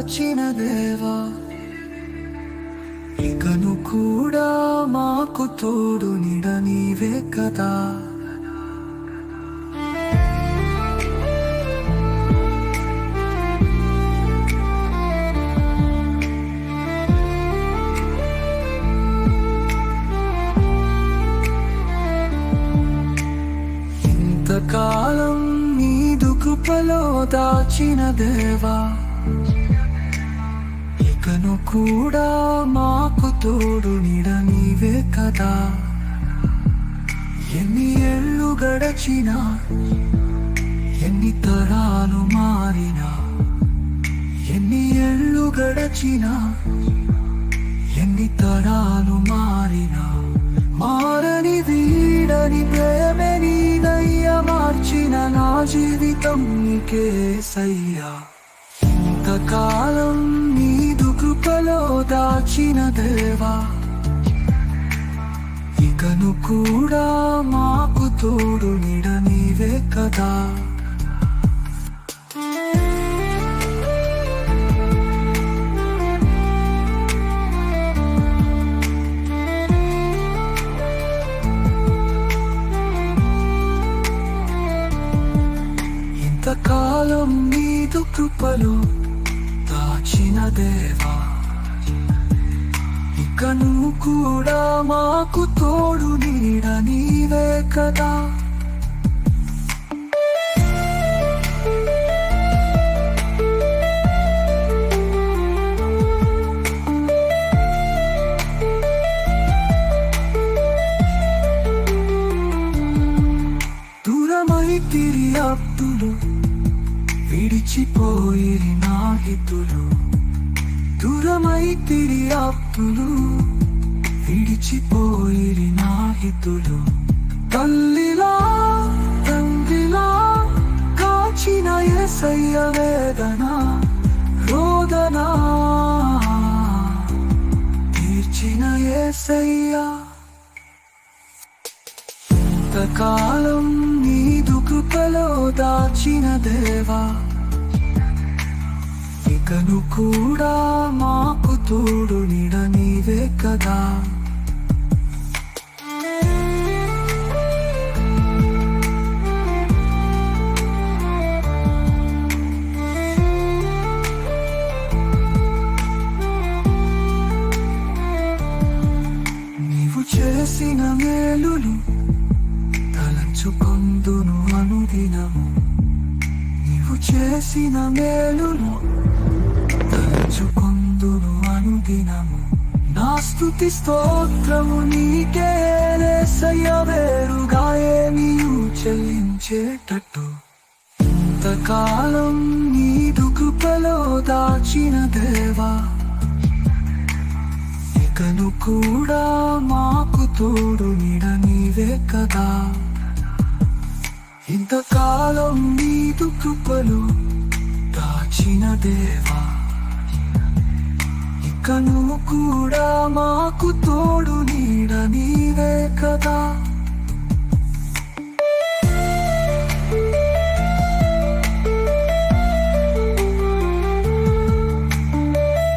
దాచిన దేవా. ఇకను కూడా మాకు తోడు నిడ నీవే కదా. కాలం నీదు కృపలో దాచిన దేవా. ఇకను కూడా మాకు తోడు నిడ నీవే కదా. ఎన్ని ఏళ్ళు గడచినా ఎన్ని తరాలు మారినా ఎన్ని ఏళ్ళు గడచినా ఎన్ని తరాలు మారినా మారని వీడని ప్రేమే నీదయ్య మార్చిన నా జీవితం నీకే సయ్యా. ఇంతకాలం దాచిన దేవా ఇకను కూడా మాకు తోడు నిడ నీవే కదా. ఇంతకాలం నీదు కృపలు దాచిన దేవా కను కూడా మాకు తోడు నీడ నీవే కదా. దూరమై తిరి అప్పులు విడిచిపోయిరి నా దూరమై తిరి అప్పులు విడిచిపోయిరి నా తల్లిలా తండ్రిలా కాచిన ఎసయ్య వేదన రోదన. తీర్చిన ఎసయ్య ఇంతకాలం నీదు కృపలో దాచిన దేవా ఇకను కూడా మాకు తోడు నిడ నీవే కదా. నీవు చేసిన మేలులు తలంచుకొందును అనుదినము. నీవు చేసిన మేలును తలంచుకొందును అనుదినము నా స్థుతి స్తోత్రము నీకే వేరుగా ఏమీయు చెల్లించేటట్టు. ఇంతకాలం నీదు కృపలో దాచిన దేవా. ఇకను కూడా మాకు తోడు నిడ నీవే కదా. ఇంతకాలం నీదు కృపలు దాచిన దేవా. కను కూడా మాకు తోడు నీడ నీవే కదా.